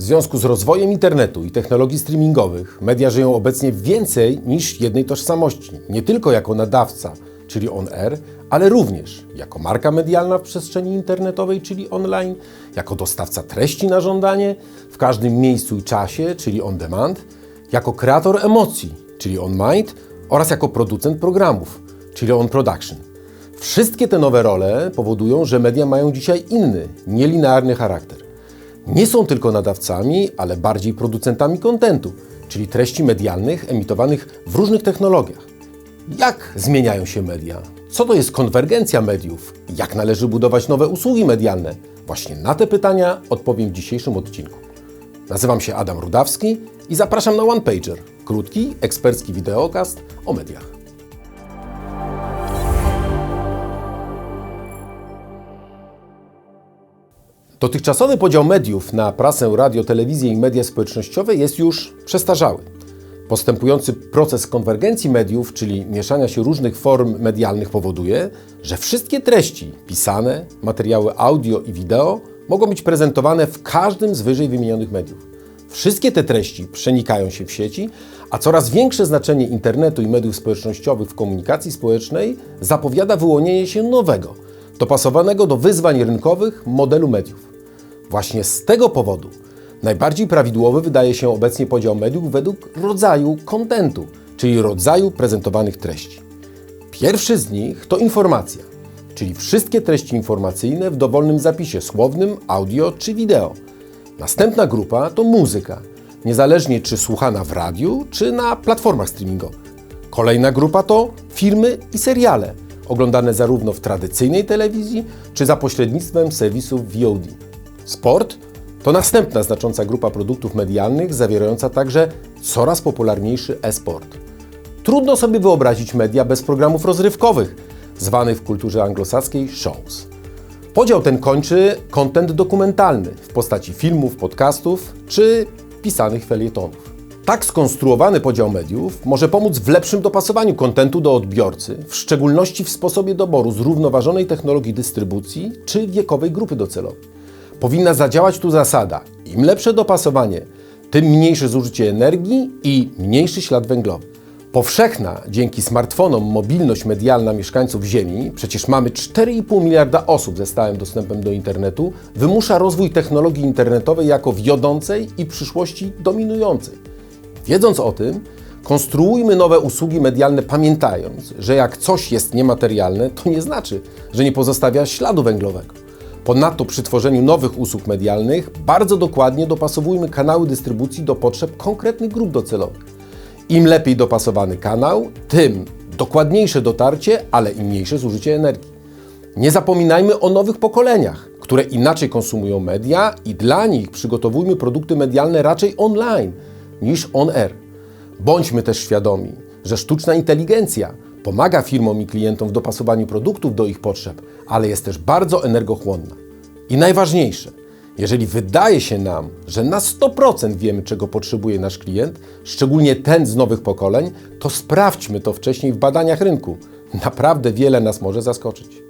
W związku z rozwojem internetu i technologii streamingowych, media żyją obecnie więcej niż jednej tożsamości. Nie tylko jako nadawca, czyli on-air, ale również jako marka medialna w przestrzeni internetowej, czyli online, jako dostawca treści na żądanie w każdym miejscu i czasie, czyli on demand, jako kreator emocji, czyli on mind oraz jako producent programów, czyli on production. Wszystkie te nowe role powodują, że media mają dzisiaj inny, nielinearny charakter. Nie są tylko nadawcami, ale bardziej producentami kontentu, czyli treści medialnych emitowanych w różnych technologiach. Jak zmieniają się media? Co to jest konwergencja mediów? Jak należy budować nowe usługi medialne? Właśnie na te pytania odpowiem w dzisiejszym odcinku. Nazywam się Adam Rudawski i zapraszam na One Pager, krótki, ekspercki wideokast o mediach. Dotychczasowy podział mediów na prasę, radio, telewizję i media społecznościowe jest już przestarzały. Postępujący proces konwergencji mediów, czyli mieszania się różnych form medialnych, powoduje, że wszystkie treści pisane, materiały audio i wideo mogą być prezentowane w każdym z wyżej wymienionych mediów. Wszystkie te treści przenikają się w sieci, a coraz większe znaczenie internetu i mediów społecznościowych w komunikacji społecznej zapowiada wyłonienie się nowego, dopasowanego do wyzwań rynkowych modelu mediów. Właśnie z tego powodu najbardziej prawidłowy wydaje się obecnie podział mediów według rodzaju kontentu, czyli rodzaju prezentowanych treści. Pierwszy z nich to informacja, czyli wszystkie treści informacyjne w dowolnym zapisie słownym, audio czy wideo. Następna grupa to muzyka, niezależnie czy słuchana w radiu, czy na platformach streamingowych. Kolejna grupa to filmy i seriale, oglądane zarówno w tradycyjnej telewizji, czy za pośrednictwem serwisów VOD. Sport to następna znacząca grupa produktów medialnych, zawierająca także coraz popularniejszy e-sport. Trudno sobie wyobrazić media bez programów rozrywkowych, zwanych w kulturze anglosaskiej shows. Podział ten kończy kontent dokumentalny w postaci filmów, podcastów czy pisanych felietonów. Tak skonstruowany podział mediów może pomóc w lepszym dopasowaniu kontentu do odbiorcy, w szczególności w sposobie doboru zrównoważonej technologii dystrybucji czy wiekowej grupy docelowej. Powinna zadziałać tu zasada: im lepsze dopasowanie, tym mniejsze zużycie energii i mniejszy ślad węglowy. Powszechna dzięki smartfonom mobilność medialna mieszkańców Ziemi, przecież mamy 4,5 miliarda osób ze stałym dostępem do internetu, wymusza rozwój technologii internetowej jako wiodącej i przyszłości dominującej. Wiedząc o tym, konstruujmy nowe usługi medialne, pamiętając, że jak coś jest niematerialne, to nie znaczy, że nie pozostawia śladu węglowego. Ponadto przy tworzeniu nowych usług medialnych bardzo dokładnie dopasowujmy kanały dystrybucji do potrzeb konkretnych grup docelowych. Im lepiej dopasowany kanał, tym dokładniejsze dotarcie, ale i mniejsze zużycie energii. Nie zapominajmy o nowych pokoleniach, które inaczej konsumują media i dla nich przygotowujmy produkty medialne raczej online niż on-air. Bądźmy też świadomi, że sztuczna inteligencja pomaga firmom i klientom w dopasowaniu produktów do ich potrzeb, ale jest też bardzo energochłonna. I najważniejsze, jeżeli wydaje się nam, że na 100% wiemy, czego potrzebuje nasz klient, szczególnie ten z nowych pokoleń, to sprawdźmy to wcześniej w badaniach rynku. Naprawdę wiele nas może zaskoczyć.